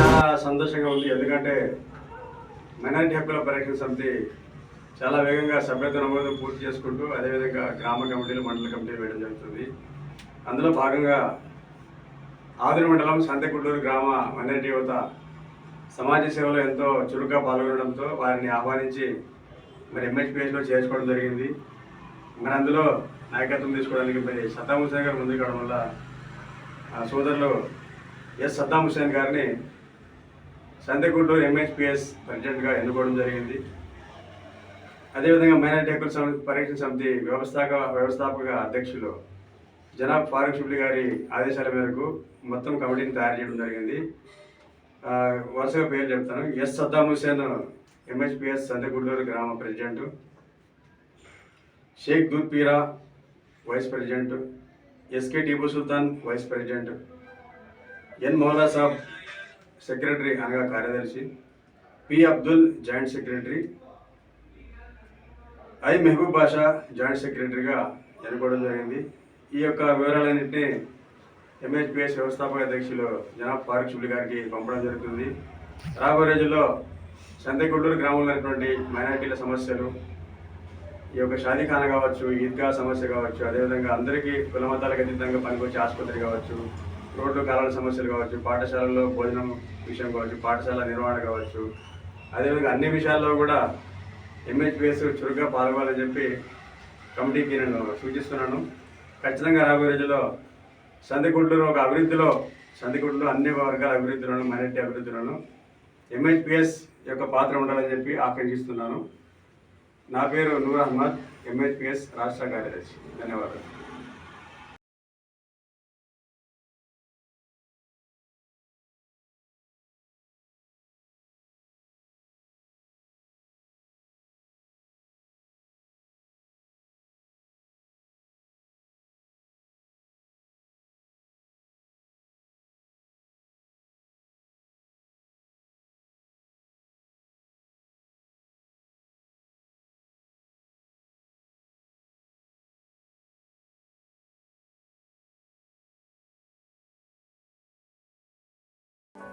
చాలా సంతోషంగా ఉంది. ఎందుకంటే మైనారిటీ హక్కుల పరిరక్షణ సమితి చాలా వేగంగా సభ్యత నమోదు పూర్తి చేసుకుంటూ అదేవిధంగా గ్రామ కమిటీలు మండల కమిటీలు వేయడం జరుగుతుంది. అందులో భాగంగా ఆదిరి మండలం సంతకుట్టూరు గ్రామ మైనారిటీ యువత సమాజ సేవలో ఎంతో చురుగ్గా పాల్గొనడంతో వారిని ఆహ్వానించి మరి ఎంహెచ్పిఎస్లో చేర్చుకోవడం జరిగింది. మరి అందులో నాయకత్వం తీసుకోవడానికి మరి సద్దాం గారు ముందుకు వల్ల ఆ సోదరులు ఎస్ సద్దాం హుసేన్ గారిని సంతగుంటూరు ఎంహెచ్పిఎస్ ప్రెసిడెంట్గా ఎన్నుకోవడం జరిగింది. అదేవిధంగా మైనారిటీ హక్కుల సమితి పరీక్షణ సమితి వ్యవస్థాపక వ్యవస్థాపక అధ్యక్షులు జనాబ్ ఫారూక్ షిబ్లీ గారి ఆదేశాల మేరకు మొత్తం కమిటీని తయారు చేయడం జరిగింది. వరుసగా పేరు చెప్తాను. ఎస్ సద్దాం హుసేన్ ఎంహెచ్పిఎస్ సంతగుంటూరు గ్రామ president. Sheikh Dudpeera vice president. SK Tipu Sultan vice president. N Moula Sab secretary అనగా కార్యదర్శి P Abdul joint secretary I Mehaboob Basha joint సెక్రటరీగా ఎన్నుకోవడం జరిగింది. ఈ యొక్క వివరాలన్నింటినీ ఎంహెచ్పిఎస్ వ్యవస్థాపక అధ్యక్షులు జనాబ్ ఫారూక్ షుబ్లి గారికి పంపడం జరుగుతుంది. రాబోయే రోజుల్లో సంతగుంటూరు గ్రామంలో ఉన్నటువంటి మైనార్టీల సమస్యలు ఈ యొక్క షాదీఖాన కావచ్చు ఈద్గా సమస్య కావచ్చు అదేవిధంగా అందరికీ కుల మతాలకు అతీతంగా పనికొచ్చే ఆసుపత్రి కావచ్చు రోడ్లు కాలాల సమస్యలు కావచ్చు పాఠశాలలో భోజనం విషయం కావచ్చు పాఠశాల నిర్వహణ కావచ్చు. అదేవిధంగా అన్ని విషయాల్లో కూడా ఎంహెచ్పిఎస్ చురుగ్గా పాల్గొనాలని చెప్పి కమిటీకి నేను సూచిస్తున్నాను. ఖచ్చితంగా రాబోయే రోజుల్లో సందిగుంటూరు ఒక అభివృద్ధిలో సందిగుడ్లు అన్ని వర్గాల అభివృద్ధిలోను మైనార్టీ అభివృద్ధిలోను ఎంహెచ్పిఎస్ యొక్క పాత్ర ఉండాలని చెప్పి ఆకాంక్షిస్తున్నాను. నా పేరు నూర్ అహ్మద్ ఎంహెచ్పిఎస్ రాష్ట్ర కార్యదర్శి. ధన్యవాదాలు.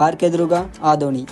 R K Durga Adoni